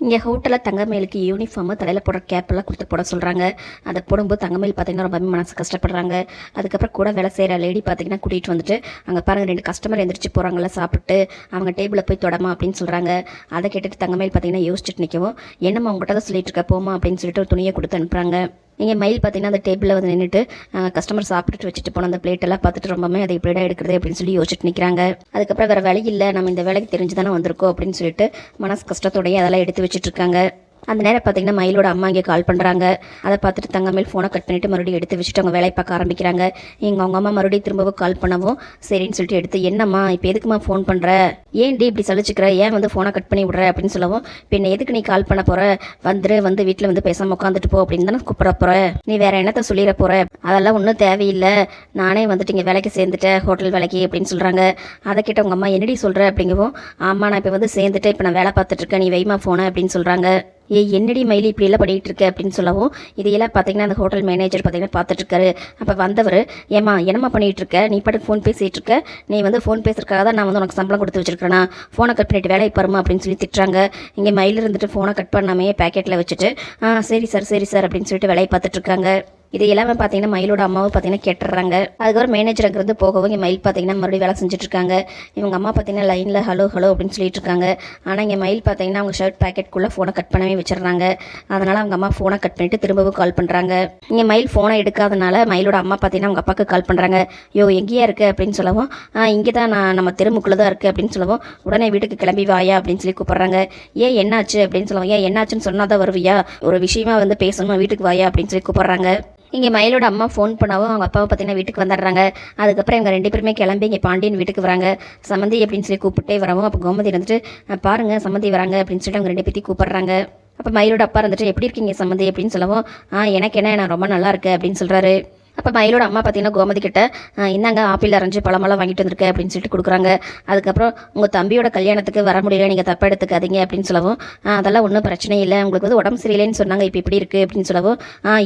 இங்கே ஹோட்டலில் தங்கமேலுக்கு யூனிஃபார்மு தலையில் போடுற கேப்பெல்லாம் கொடுத்து போட சொல்கிறாங்க அதை போடும்போது தங்கமேல் பார்த்தீங்கன்னா ரொம்பவே மனசு கஷ்டப்படுறாங்க. அதுக்கப்புறம் கூட வேலை செய்கிற லேடி பார்த்தீங்கன்னா கூட்டிகிட்டு வந்துட்டு அங்கே பாருங்கள் ரெண்டு கஸ்டமர் எந்திரிச்சு போகிறாங்கள சாப்பிட்டு அவங்க டேபிளில் போய் தொடமா அப்படின்னு சொல்கிறாங்க அதை கேட்டுட்டு தங்கமேல் பார்த்தீங்கன்னா யோசிச்சுட்டு நிற்கவும் என்னம்மா உங்கள்கிட்ட தான் சொல்லிட்டு இருக்க போமா அப்படின்னு சொல்லிட்டு ஒரு துணியை கொடுத்து அனுப்புகிறாங்க இங்கே மயில் பார்த்தீங்கன்னா அந்த டேபிளில் வந்து நின்றுட்டு கஸ்டமர் சாப்பிட்டுட்டு வச்சுட்டு போன அந்த பிளேட்டெல்லாம் பார்த்துட்டு ரொம்பவே அதை எப்படிடா எடுக்கிறது அப்படின்னு சொல்லி யோசிச்சுட்டு நிற்கிறாங்க அதுக்கப்புறம் வேறு வழி இல்லை. நம்ம இந்த வேலைக்கு தெரிஞ்சு தானே வந்திருக்கோம் அப்படின்னு சொல்லிட்டு மனசு கஷ்டத்தோடயே அதெல்லாம் எடுத்து வச்சுட்டு இருக்காங்க. அந்த நேரம் பார்த்தீங்கன்னா மயிலோட அம்மா இங்கே கால் பண்ணுறாங்க அதை பார்த்துட்டு தங்கமேல் ஃபோனை கட் பண்ணிட்டு மறுபடியும் எடுத்து வச்சுட்டு அவங்க வேலையை பார்க்க ஆரம்பிக்கிறாங்க. எங்கள் அவங்க அம்மா மறுபடியும் திரும்பவும் கால் பண்ணவும் சரின்னு சொல்லிட்டு எடுத்து என்னம்மா இப்போ எதுக்குமா ஃபோன் பண்ணுற ஏன்டி இப்படி சலிச்சுக்கிற? ஏன் வந்து ஃபோனை கட் பண்ணி விடுற? அப்படின்னு சொல்லவும் பின்ன எதுக்கு நீ கால் பண்ண போகிற வந்துரு வந்து வீட்டில் வந்து பேசாமல் உட்காந்துட்டு போ அப்படின்னு தானே கூப்பிட போகிற நீ வேற என்னத்த சொல்லிட போகிற அதெல்லாம் ஒன்றும் தேவையில்லை. நானே வந்துட்டு இங்கே வேலைக்கு சேர்ந்துட்டேன். ஹோட்டல் வேலைக்கு அப்படின்னு சொல்கிறாங்க அதை கேட்ட உங்கள் அம்மா என்னடி சொல்கிற அப்படிங்கவும் ஆமாம் நான் இப்போ வந்து சேர்ந்துட்டு இப்போ நான் வேலை பார்த்துட்டு இருக்கேன். நீ வெய்மா ஃபோனை அப்படின்னு சொல்கிறாங்க ஏய் என்னடி மயிலி இப்படி எல்லாம் பண்ணிட்டு இருக்க அப்படின்னு சொல்லவும் இதையெல்லாம் பார்த்தீங்கன்னா அந்த ஹோட்டல் மேனேஜர் பார்த்தீங்கன்னா பார்த்துட்டு இருக்காரு அப்போ வந்தவர் ஏமா என்னம்மா பண்ணிகிட்டு இருக்க? நீ பாட்டுக்கு ஃபோன் பேசிகிட்டு இருக்க? நீ வந்து ஃபோன் பேசுறதுக்காக தான் நான் வந்து உனக்கு சம்பளம் கொடுத்து வச்சிருக்கேனா ஃபோனை கட் பண்ணிட்டு வேலையை பாருமா அப்படின்னு சொல்லி திட்டுறாங்க. இங்கே மயில் இருந்துட்டு ஃபோனை கட் பண்ணாமே பேக்கெட்டில் வச்சுட்டு ஆ சரி சார் சரி சார் அப்படின்னு சொல்லிட்டு வேலையை பார்த்துட்டு இருக்காங்க இது எல்லாமே பார்த்தீங்கன்னா மயிலோட அம்மாவும் பார்த்தீங்கன்னா கேட்டுறாங்க. அதுக்கப்புறம் மேனேஜர் போகவும் இங்கே மயில் பார்த்தீங்கன்னா மறுபடியும் வேலை செஞ்சுட்டு இருக்காங்க இவங்க அம்மா பார்த்தீங்கன்னா லைனில் ஹலோ ஹலோ அப்படின்னு சொல்லிட்டு இருக்காங்க ஆனால் இங்கே மயில் பார்த்தீங்கன்னா அவங்க ஷர்ட் பேக்கெட்குள்ளே ஃபோனை கட் பண்ணவே வச்சிடுறாங்க. அதனால் அவங்க அம்மா ஃபோனை கட் பண்ணிட்டு திரும்பவும் கால் பண்ணுறாங்க இங்கே மயில் ஃபோனை எடுக்காதனால மயிலோட அம்மா பார்த்தீங்கன்னா அவங்க அப்பாவுக்கு கால் பண்ணுறாங்க யோ எங்கேயா இருக்கு? அப்படின்னு சொல்லவும் இங்கே தான் நான் நம்ம தெருமுக்குள்ளே தான் இருக்குது அப்படின்னு சொல்லவும் உடனே வீட்டுக்கு கிளம்பி வாயா அப்படின்னு சொல்லி கூப்பிட்றாங்க. ஏன் என்னாச்சு? அப்படின்னு சொல்லவும் ஏன் என்னாச்சுன்னு சொன்னால் தான் வருவியா? ஒரு விஷயமா வந்து பேசணும்? வீட்டுக்கு வாயா? அப்படின்னு சொல்லி கூப்பிட்றாங்க. இங்கே மயிலோட அம்மா ஃபோன் பண்ணாவும் அவங்க அப்பாவை பார்த்தீங்கன்னா வீட்டுக்கு வந்துடுறாங்க. அதுக்கப்புறம் இவங்க ரெண்டு பேருமே கிளம்பி இங்கே பாண்டியன் வீட்டுக்கு வராங்க. சம்மந்தி அப்படின்னு சொல்லி கூப்பிட்டே வரவும் அப்போ கோமதி இருந்துட்டு பாருங்க சம்மந்தி வராங்க அப்படின்னு சொல்லிட்டு அவங்க ரெண்டு பேர்த்தையும் கூப்பிட்றாங்க. அப்போ மயிலோட அப்பா இருந்துட்டு எப்படி இருக்கீங்க சம்மந்தி அப்படின்னு சொல்லவும் ஆ எனக்கு என்ன நான் ரொம்ப நல்லா இருக்கு அப்படின்னு சொல்கிறாரு அப்போ மயிலோட அம்மா பார்த்தீங்கன்னா கோமதி கிட்ட இந்தாங்க ஆப்பிள் அரைஞ்சு பழமெல்லாம் வாங்கிட்டு வந்திருக்கேன் அப்படின்னு சொல்லிட்டு கொடுக்குறாங்க. அதுக்கப்புறம் உங்கள் தம்பியோட கல்யாணத்துக்கு வர முடியல நீங்கள் தப்பாக எடுத்துக்காதீங்க அப்படின்னு சொல்லவும் அதெல்லாம் ஒன்றும் பிரச்சனை இல்லை உங்களுக்கு வந்து உடம்பு சரியில்லைன்னு சொன்னாங்க இப்போ இப்படி இருக்குது அப்படின்னு சொல்லவும்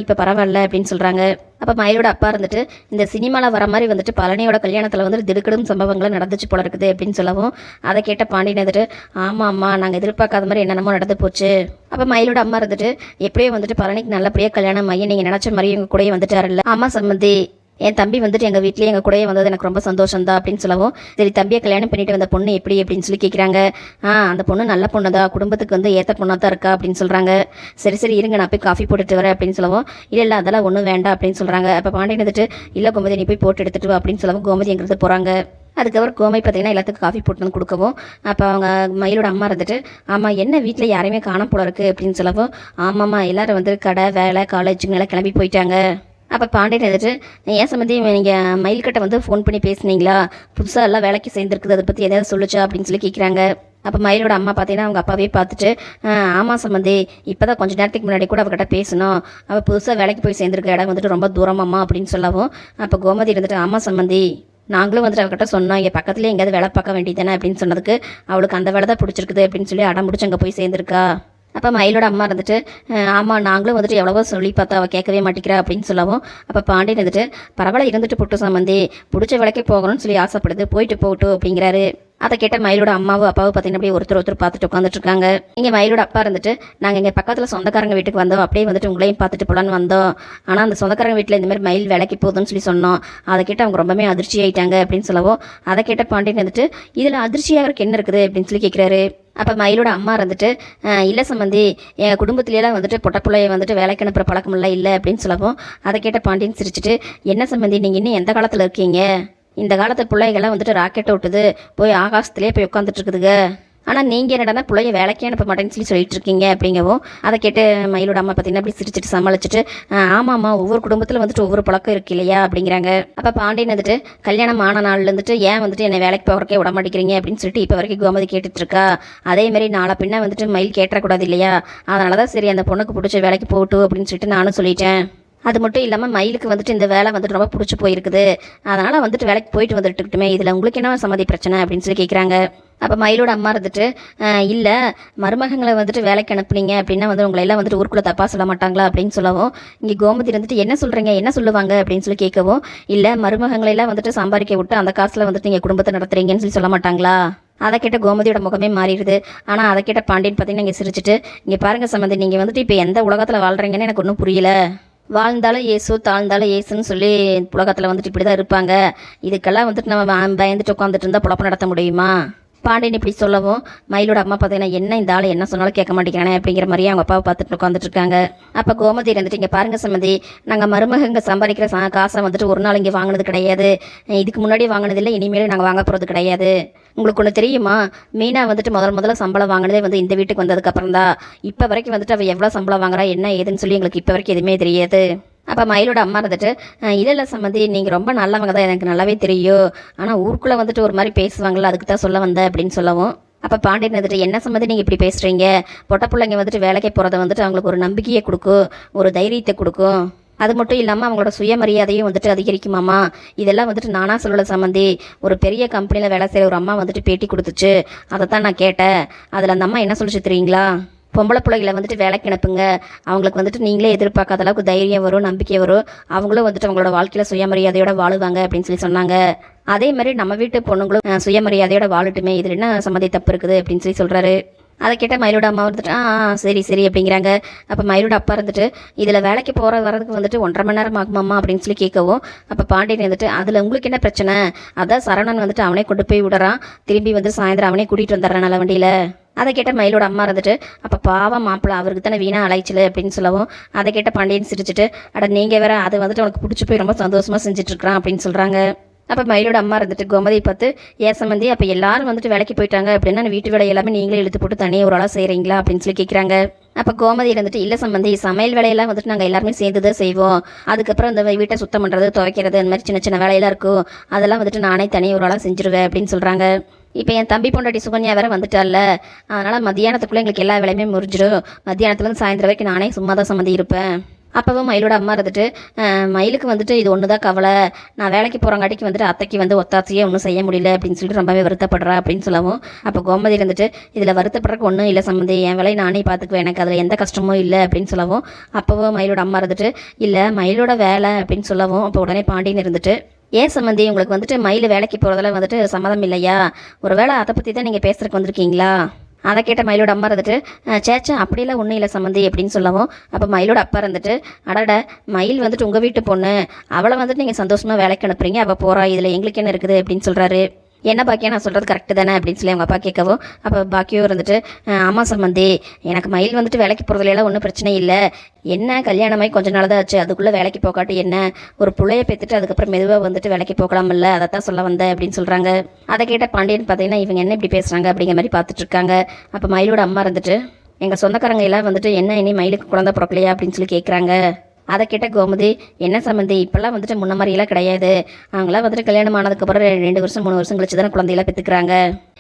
இப்போ பரவாயில்ல அப்படின்னு சொல்கிறாங்க அப்போ மயிலோட அப்பா இருந்துட்டு இந்த சினிமாவில் வர மாதிரி வந்துட்டு பழனியோட கல்யாணத்தில் வந்துட்டு திடுக்கிடும் சம்பவங்கள் நடந்துச்சு போல இருக்குது அப்படின்னு சொல்லவும் அதை கேட்ட பாண்டியன் வந்துட்டு ஆமாம் அம்மா நாங்கள் எதிர்பார்க்காத மாதிரி என்னென்னமோ நடந்து போச்சு. அப்போ மயிலோட அம்மா இருந்துட்டு எப்படியோ வந்துட்டு பழனிக்கு நல்லபடியாக கல்யாணம் ஆகி நீங்கள் நினச்ச மாதிரி எங்கள் கூடயே வந்துட்டாருல்ல. ஆமாம் சம்மந்தி. என் தம்பி வந்துட்டு எங்கள் வீட்லேயே எங்கள் கூடயே வந்தது எனக்கு ரொம்ப சந்தோஷம் தான் அப்படின்னு சொல்லவும் சரி தம்பியை கல்யாணம் பண்ணிட்டு வந்த பொண்ணு எப்படி அப்படின்னு சொல்லி கேட்குறாங்க ஆ அந்த பொண்ணு நல்ல பொண்ணு தான் குடும்பத்துக்கு வந்து ஏற்ற பொண்ணாக தான் இருக்கா அப்படின்னு சொல்கிறாங்க சரி சரி இருங்க நான் போய் காஃபி போட்டுட்டு வரேன் அப்படின்னு சொல்லவும் இல்லை இல்லை அதெல்லாம் ஒன்றும் வேண்டாம் அப்படின்னு சொல்கிறாங்க அப்போ பாண்டியன் வந்துட்டு இல்லை கோமதி நீ போய் போட்டு எடுத்துட்டு வா அப்படின்னு சொல்லவும் கோமதி எங்கிறது போகிறாங்க அதுக்கப்புறம் கோமை பார்த்தீங்கன்னா எல்லாத்துக்கும் காஃபி போட்டு வந்து கொடுக்கவும் அப்போ அவங்க மயிலோட அம்மா இருந்துட்டு ஆமாம் என்ன வீட்டில் யாரையுமே காண போல இருக்கு அப்படின்னு சொல்லவும் ஆமாம்மா எல்லாரும் வந்து கடை வேலை காலேஜுங்கெல்லாம் கிளம்பி போயிட்டாங்க. அப்போ பாண்டியன் இருந்துட்டு ஏன் சம்மந்தி நீங்கள் மயில்கட்டை வந்து ஃபோன் பண்ணி பேசுனீங்களா? புதுசாக எல்லாம் வேலைக்கு சேர்ந்துருக்குது அதை பற்றி எதாவது சொல்லுச்சா? அப்படின்னு சொல்லி கேட்குறாங்க அப்போ மயிலோட அம்மா பார்த்தீங்கன்னா அவங்க அப்பாவே பார்த்துட்டு ஆமாம் சம்மந்தி இப்போ தான் கொஞ்சம் நேரத்துக்கு முன்னாடி கூட அவகிட்ட பேசணும் அவள் புதுசாக வேலைக்கு போய் சேர்ந்துருக்க இடம் வந்துட்டு ரொம்ப தூரமாம்மா அப்படின்னு சொல்லவும் அப்போ கோமதி இருந்துட்டு ஆமாம் சம்மந்தி நாங்களும் வந்துட்டு அவகிட்ட சொன்னோம். இங்கே பக்கத்துலேயே எங்கேயாவது வேலை பார்க்க வேண்டியதானே அப்படின்னு சொன்னதுக்கு அவளுக்கு அந்த வேலை தான் பிடிச்சிருக்குது அப்படின்னு சொல்லி அடம் பிடிச்சி அங்கே போய் சேர்ந்துருக்கா. அப்போ மயிலோட அம்மா இருந்துட்டு ஆமாம் நாங்களும் வந்துட்டு எவ்வளவோ சொல்லி பார்த்தா அவள் கேட்கவே மாட்டேங்கிறா அப்படின்னு சொல்லவும் அப்போ பாண்டியன் இருந்துட்டு பரவாயில்ல இருந்துட்டு புட்டு சம்மந்தி பிடிச்ச விலைக்கு போகணும்னு சொல்லி ஆசைப்படுது போயிட்டு போகட்டும் அப்படிங்கிறாரு. அதை கேட்ட மயிலோட அம்மாவும் அப்பாவும் பார்த்தீங்கன்னா அப்படியே ஒருத்தர் ஒருத்தர் பார்த்துட்டு உட்காந்துட்டு இருக்காங்க. இங்கே மயிலோட அப்பா இருந்துட்டு நாங்கள் இங்கே பக்கத்தில் சொந்தக்காரங்க வீட்டுக்கு வந்தோம் அப்படியே வந்துட்டு உங்களையும் பார்த்துட்டு போலான்னு வந்தோம். ஆனால் அந்த சொந்தக்காரங்க வீட்டில் இந்த மாதிரி மயில் விலைக்கு போகுதுன்னு சொல்லி சொன்னோம். அதை கேட்டு அவங்க ரொம்பவே அதிர்ச்சி ஆயிட்டாங்க அப்படின்னு சொல்லவும் அதை கேட்ட பாண்டியன் வந்துட்டு இதில் அதிர்ச்சியாகிறதுக்கு என்ன இருக்குது? அப்படின்னு சொல்லி கேட்குறாரு அப்போ மயிலோட அம்மா இருந்துட்டு இல்லை சம்மந்தி எங்கள் குடும்பத்துலலாம் வந்துட்டு பொட்ட வந்துட்டு வேலைக்கு அனுப்புகிற பழக்கமெல்லாம் இல்லை அப்படின்னு சொல்லவும் அதை கேட்ட பாண்டியன் சிரிச்சிட்டு என்ன சம்மந்தி நீங்கள் இன்னும் எந்த காலத்தில் இருக்கீங்க? இந்த காலத்து பிள்ளைகள்லாம் வந்துட்டு ராக்கெட்டை விட்டுது போய் ஆகாசத்துலேயே போய் உட்காந்துட்டு இருக்குதுங்க. ஆனால் நீங்கள் என்னடா பிள்ளைய வேலைக்கே அனுப்ப மாட்டேன்னு சொல்லி சொல்லிட்டு இருக்கீங்க அப்படிங்கவும் அதை கேட்டு மயிலோட அம்மா பார்த்தீங்கன்னா அப்படி சிரிச்சிட்டு சமாளிச்சுட்டு ஆமாம்மா ஒவ்வொரு குடும்பத்தில் வந்துட்டு ஒவ்வொரு பழக்கம் இருக்கு இல்லையா? அப்படிங்கிறாங்க. அப்போ பாண்டியன் வந்துட்டு கல்யாணம் ஆன நாள்ல இருந்துட்டு ஏன் வந்துட்டு என்னை வேலைக்கு போகிறக்கே விட மாட்டேங்கிறீங்க? அப்படின்னு சொல்லிட்டு இப்போ வரைக்கும் கோமதி கேட்டுட்டு இருக்கா அதே மாதிரி நாளை பின்ன வந்துட்டு மயில் கேட்டக்கூடாது இல்லையா? அதனால தான் சரி அந்த பொண்ணுக்கு பிடிச்ச வேலைக்கு போகட்டும் அப்படின்னு சொல்லிட்டு நானும் சொல்லிட்டேன். அது மட்டும் இல்லாமல் மயிலுக்கு வந்துட்டு இந்த வேலை வந்துட்டு ரொம்ப பிடிச்சி போயிருக்குது. அதனால் வந்துட்டு வேலைக்கு போயிட்டு வந்துட்டுமே இதில் உங்களுக்கு என்ன சம்மதி பிரச்சனை அப்படின்னு சொல்லி கேட்குறாங்க அப்போ மயிலோட அம்மா இருந்துட்டு இல்லை மருமகங்களை வந்துட்டு வேலைக்கு அனுப்புனீங்க அப்படின்னா வந்து உங்களை எல்லாம் வந்துட்டு ஊருக்குள்ளே தப்பாக சொல்ல மாட்டாங்களா? அப்படின்னு சொல்லவும் இங்கே கோமதி இருந்துட்டு என்ன சொல்கிறீங்க என்ன சொல்லுவாங்க? அப்படின்னு சொல்லி கேட்கவும் இல்லை மருமகங்களை எல்லாம் வந்துட்டு சம்பாதிக்க விட்டு அந்த காசில் வந்துட்டு நீங்கள் குடும்பத்தை நடத்துறீங்கன்னு சொல்லி சொல்ல மாட்டாங்களா? அதை கேட்ட கோமதியோட முகமே மாறிடுது. ஆனால் அதை கேட்ட பாண்டியன் பார்த்தீங்கன்னா இங்கே சிரிச்சிட்டு இங்கே பாருங்க சம்மந்தி நீங்கள் வந்துட்டு இப்போ எந்த உலகத்தில் வாழ்கிறீங்கன்னு எனக்கு ஒன்றும் புரியல. வாழ்ந்தாலும் ஏசு தாழ்ந்தாலும் ஏசுன்னு சொல்லி உலகத்தில் வந்துட்டு இப்படி தான் இருப்பாங்க. இதுக்கெல்லாம் வந்துட்டு நம்ம பயந்துட்டு உட்காந்துட்டு இருந்தால் பொழப்பு நடத்த முடியுமா? பாண்டியன் இப்படி சொல்லவும் மயிலோட அம்மா பார்த்தீங்கன்னா என்ன இந்த ஆள் என்ன சொன்னாலும் கேட்க மாட்டேங்கிறானே அப்படிங்கிற மாதிரியே அவங்க அப்பாவை பார்த்துட்டு உட்காந்துட்டு இருக்காங்க. அப்போ கோமதி இருந்துட்டு இங்கே பாருங்க சம்மதி நாங்கள் மருமகங்க சம்பாதிக்கிற சா காசை வந்துட்டு ஒரு நாள் இங்கே வாங்கினது கிடையாது. இதுக்கு முன்னாடி வாங்கினதில்லை இனிமேல் நாங்கள் வாங்க போகிறது கிடையாது. உங்களுக்கு ஒன்று தெரியுமா? மீனா வந்துட்டு முதல் முதல்ல சம்பளம் வாங்கினதே வந்து இந்த வீட்டுக்கு வந்ததுக்கப்புறம் தான். இப்போ வரைக்கும் வந்துட்டு அவள் எவ்வளோ சம்பளம் வாங்குறா என்ன ஏதுன்னு சொல்லி எங்களுக்கு இப்போ வரைக்கும் எதுவுமே தெரியாது. அப்போ மயிலோட அம்மா இருந்துட்டு இல்லை இல்லை சம்மந்தி நீங்கள் ரொம்ப நல்லவங்க தான் எனக்கு நல்லாவே தெரியும். ஆனால் ஊருக்குள்ளே வந்துட்டு ஒரு மாதிரி பேசுவாங்கள்ல அதுக்கு தான் சொல்ல வந்தேன் அப்படின்னு சொல்லவும். அப்போ பாண்டியன் வந்துட்டு என்ன சம்மந்தி நீங்கள் இப்படி பேசுகிறீங்க பொட்ட பிள்ளைங்க வந்துட்டு வேலைக்கு போகிறத வந்துட்டு அவங்களுக்கு ஒரு நம்பிக்கையை கொடுக்கும் ஒரு தைரியத்தை கொடுக்கும். அது மட்டும் இல்லாமல் அவங்களோட சுயமரியாதையும் வந்துட்டு அதிகரிக்குமாம்மா இதெல்லாம் வந்துட்டு நானா சொல்லலை சம்மந்தி. ஒரு பெரிய கம்பெனியில் வேலை செய்கிற ஒரு அம்மா வந்துட்டு பேட்டி கொடுத்துச்சு. அதை தான் நான் கேட்டேன். அதில் அந்த அம்மா என்ன சொல்லிச்சு தெரியுங்களா? பொம்பளை பிள்ளைகளை வந்துட்டு வேலைக்கு அனுப்புங்க. அவங்களுக்கு வந்துட்டு நீங்களே எதிர்பார்க்காத அளவுக்கு தைரியம் வரும் நம்பிக்கை வரும். அவங்களும் வந்துட்டு அவங்களோட வாழ்க்கையில் சுயமரியாதையோட வாழுவாங்க அப்படின்னு சொல்லி சொன்னாங்க. அதே மாதிரி நம்ம வீட்டு பொண்ணுங்களும் சுயமரியாதையோட வாழட்டுமே. இதில் என்ன சம்மதி தப்பு இருக்குது அப்படின்னு சொல்லி சொல்கிறாரு அதை கேட்டால் மயிலோட அம்மா வந்துட்டு ஆ சரி சரி அப்படிங்கிறாங்க. அப்போ மயிலோட அப்பா இருந்துட்டு இதில் வேலைக்கு போகிற வரதுக்கு வந்துட்டு ஒன்றரை மணி நேரம் ஆகுமாம்மா அப்படின்னு சொல்லி கேட்கவும் அப்போ பாண்டியன் வந்துட்டு அதில் உங்களுக்கு என்ன பிரச்சனை? அதான் சரவணன் வந்துட்டு அவனே கொண்டு போய் விடுறான். திரும்பி வந்து சாயந்தரம் அவனே கூட்டிகிட்டு வந்துடுறான் நல்ல வண்டியில். அதை கேட்ட மயிலோட அம்மா இருந்துட்டு அப்போ பாவம் மாப்பிள்ள அவருக்கு தானே வீணாக அலைச்சல் அப்படின்னு சொல்லவும் அதை கேட்ட பாண்டியன் சிரிச்சிட்டு அட நீங்கள் வேற அது வந்துட்டு உனக்கு பிடிச்சி போய் ரொம்ப சந்தோஷமாக செஞ்சுட்டு இருக்கிறான் அப்படின்னு சொல்கிறாங்க அப்போ மயிலோட அம்மா இருந்துட்டு கோமதி பார்த்து ஏன் சம்மந்தி அப்போ எல்லாரும் வந்துட்டு வேலைக்கு போயிட்டாங்க. அப்படின்னா வீட்டு வேலை எல்லாமே நீங்களே இழுத்து போட்டு தனியாக ஒரு ஆளாக செய்கிறீங்களா அப்படின்னு சொல்லி கேட்குறாங்க அப்போ கோமதி இருந்துட்டு இல்லை சம்மந்தி சமையல் வேலையெல்லாம் வந்துட்டு நாங்கள் எல்லாருமே சேர்ந்து தான் செய்வோம். அதுக்கப்புறம் இந்த வீட்டை சுத்தம் பண்ணுறது துவைக்கிறது அந்த மாதிரி சின்ன சின்ன வேலையெல்லாம் இருக்கும். அதெல்லாம் வந்துட்டு நானே தனியாக ஒரு ஆளாக செஞ்சுருவேன் அப்படின்னு சொல்கிறாங்க இப்போ என் தம்பி பொண்டாட்டி சுகன்யா வேற வந்துட்டால அதனால் மத்தியானத்துக்குள்ளே எங்களுக்கு எல்லா வேலையுமே முறிஞ்சிடும் மத்தியானத்துலேருந்து சாயந்தரம் வரைக்கும் நானே சும்மா தான் சம்மந்தி இருப்பேன். அப்போவும் மயிலோட அம்மா இருந்துட்டு மயிலுக்கு வந்துட்டு இது ஒன்று தான் கவலை. நான் வேலைக்கு போகிறங்காட்டிக்கு வந்துட்டு அத்தைக்கு வந்து ஒத்தாசையே ஒன்றும் செய்ய முடியல அப்படின்னு சொல்லிட்டு ரொம்பவே வருத்தப்படுறா அப்படின்னு சொல்லவும் அப்போ கோமதி இருந்துட்டு இதில் வருத்தப்படுறக்கு ஒன்றும் இல்லை சம்மந்தி. என் வேலையை நானே பார்த்துக்குவேன் எனக்கு அதில் எந்த கஷ்டமும் இல்லை அப்படின்னு சொல்லவும் அப்போவும் மயிலோட அம்மா இருந்துட்டு இல்லை மயிலோட வேலை அப்படின்னு சொல்லவும் அப்போ உடனே பாண்டியன் இருந்துட்டு ஏன் சம்மந்தி உங்களுக்கு வந்துட்டு மயில் வேலைக்கு போகிறதுல வந்துட்டு சம்மதம் இல்லையா? ஒரு வேளை அதை பற்றி தான் நீங்கள் பேசுறதுக்கு வந்திருக்கீங்களா? அதை கேட்ட மயிலோட அம்மா இருந்துட்டு சேச்சா அப்படியெல்லாம் ஒன்றும் இல்லை சம்மந்தி அப்படின்னு சொல்லவும் அப்போ மயிலோட அப்பா இருந்துட்டு அடட மயில் வந்துட்டு உங்கள் வீட்டு பொண்ணு. அவளை வந்துட்டு நீங்கள் சந்தோஷமாக வேலைக்கு அனுப்புறீங்க. அவள் போகிறா இதில் எங்களுக்கு என்ன இருக்குது? அப்படின்னு சொல்கிறாரு என்ன பாக்கியா நான் சொல்கிறது கரெக்டு தானே அப்படின்னு சொல்லி அவங்க அப்பா கேட்கவும் அப்போ பாக்கியோ இருந்துட்டு அம்மா ஆமாம் சம்மந்தி எனக்கு மயில் வந்துட்டு வேலைக்கு போகிறதுலாம் ஒன்றும் பிரச்சனை இல்லை. என்ன கல்யாணமாகி கொஞ்ச நாள் தான் ஆச்சு அதுக்குள்ளே வேலைக்கு போகாட்டி என்ன? ஒரு பிள்ளைய பெற்றுட்டு அதுக்கப்புறம் மெதுவாக வந்துட்டு வேலைக்கு போகலாம்ல அதை தான் சொல்ல வந்தேன் அப்படின்னு சொல்கிறாங்க அதை கேட்ட பாண்டியன் பார்த்தீங்கன்னா இவங்க என்ன இப்படி பேசுகிறாங்க அப்படிங்கிற மாதிரி பார்த்துட்டு இருக்காங்க. அப்போ மயிலோட அம்மா இருந்துட்டு எங்கள் சொந்தக்காரங்க எல்லாம் வந்துட்டு என்ன இனி மயிலுக்கு குழந்தை பிறக்கலையா? அப்படின்னு சொல்லி கேட்குறாங்க அதை கேட்ட கோமதி என்ன சம்மந்தி இப்போல்லாம் வந்துட்டு முன்ன மாதிரியெல்லாம் கிடையாது. அவங்களாம் வந்துட்டு கல்யாணம் ஆனதுக்கப்புறம் ரெ- ரெண்டு வருஷம் மூணு வருஷம் கழிச்சு தானே குழந்தையெல்லாம் பெற்றுக்கிறாங்க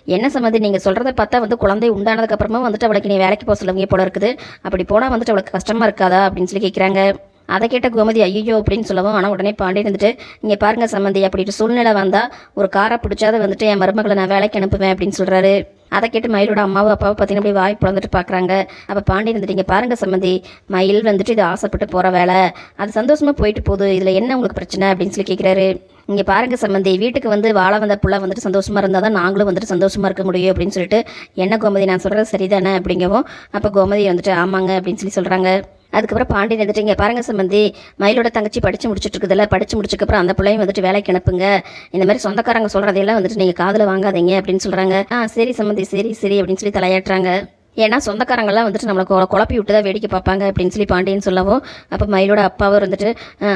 என்ன சம்மந்தி நீங்கள் சொல்கிறத பார்த்தா வந்து குழந்தை உண்டானதுக்கப்புறமா வந்துட்டு அவளுக்கு நீ வேலைக்கு போக சொல்லுவீங்க போல இருக்குது. அப்படி போனால் வந்துட்டு அவளுக்கு கஷ்டமாக இருக்காதா? அப்படின்னு சொல்லி கேட்குறாங்க அதை கேட்ட கோமதி ஐயோ அப்படின்னு சொல்லவும் ஆனால் உடனே பாண்டியன் வந்துட்டு இங்கே பாருங்க சம்மந்தி அப்படின்ட்டு சூழ்நிலை வந்தால் ஒரு காரை பிடிச்சாத வந்துட்டு என் மருமகளை நான் வேலைக்கு அனுப்புவேன் அப்படின்னு சொல்கிறாரு அதை கேட்டு மயிலோட அம்மாவும் அப்பாவும் பார்த்தீங்கன்னா அப்படியே வாய் பிறந்துட்டு பார்க்குறாங்க. அப்போ பாண்டியன் வந்துட்டு இங்கே பாருங்க சம்மந்தி மயில் வந்துட்டு இது ஆசைப்பட்டு போகிற வேலை. அது சந்தோஷமாக போயிட்டு போகுது. இதில் என்ன உங்களுக்கு பிரச்சனை? அப்படின்னு சொல்லி கேட்குறாரு இங்கே பாருங்க சம்மந்தி வீட்டுக்கு வந்து வாழ வந்த புள்ள வந்துட்டு சந்தோஷமாக இருந்தால் தான் நாங்களும் வந்துட்டு சந்தோஷமாக இருக்க முடியும். அப்படின்னு சொல்லிட்டு என்ன கோமதி நான் சொல்கிறது சரிதானே? அப்படிங்கவும் அப்போ கோமதி வந்துட்டு ஆமாங்க அப்படின்னு சொல்லி சொல்கிறாங்க அதுக்கப்புறம் பாண்டியன் வந்துட்டு இங்கே பாருங்க சம்பந்தி மயிலோட தங்கச்சி படித்து முடிச்சுட்டு இருக்குதுல்ல படித்து முடிச்சக்கப்புறம் அந்த பிள்ளையும் வந்துட்டு வேலைக்கு அனுப்புங்க. இந்த மாதிரி சொந்தக்காரங்க சொல்கிறதையெல்லாம் வந்துட்டு நீங்கள் காதில் வாங்காதீங்க அப்படின்னு சொல்கிறாங்க ஆ சரி சம்பந்தி சரி சரி அப்படின்னு சொல்லி தலையாட்டுறாங்க. ஏன்னா சொந்தக்காரங்கள்லாம் வந்துட்டு நம்மளை கொ- குழப்பி விட்டு தான் வேடிக்கை பார்ப்பாங்க அப்படின்னு சொல்லி பாண்டியன் சொல்லவும் அப்போ மயிலோட அப்பாவும் வந்துட்டு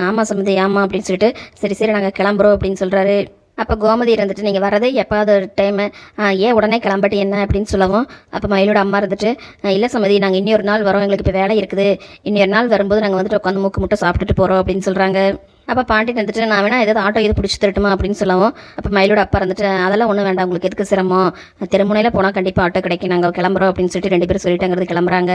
ஆமாம் சம்மந்தி ஆமாம் அப்படின்னு சொல்லிட்டு சரி சரி நாங்கள் கிளம்புறோம் அப்படின்னு சொல்கிறாரு அப்போ கோமதி இருந்துட்டு நீங்கள் வரதே எப்போது ஒரு டைமு ஏன் உடனே கிளம்பட்டு என்ன? அப்படின்னு சொல்லவும் அப்போ மயிலோட அம்மா இருந்துட்டு இல்லை சமதி நாங்கள் இன்னொரு நாள் வரோம். எங்களுக்கு இப்போ வேலை இருக்குது. இன்னொரு நாள் வரும்போது நாங்கள் வந்துட்டு உட்காந்து மூக்கு முட்டை சாப்பிட்டுட்டு போகிறோம் அப்படின்னு சொல்கிறாங்க அப்போ பாண்டியன் வந்துட்டு நான் வேணா ஏதாவது ஆட்டோ இது பிடிச்சி தரட்டுமா? அப்படின்னு சொல்லவும் அப்போ மயிலோட அப்பா இருந்துட்டு அதெல்லாம் ஒன்றும் வேண்டாம். உங்களுக்கு எதுக்கு சிரமம்? திருமுனையில் போனால் கண்டிப்பாக ஆட்டோ கிடைக்கும். நாங்கள் கிளம்புறோம் அப்படின்னு சொல்லிட்டு ரெண்டு பேரும் சொல்லிட்டாங்கிறது கிளம்புறாங்க.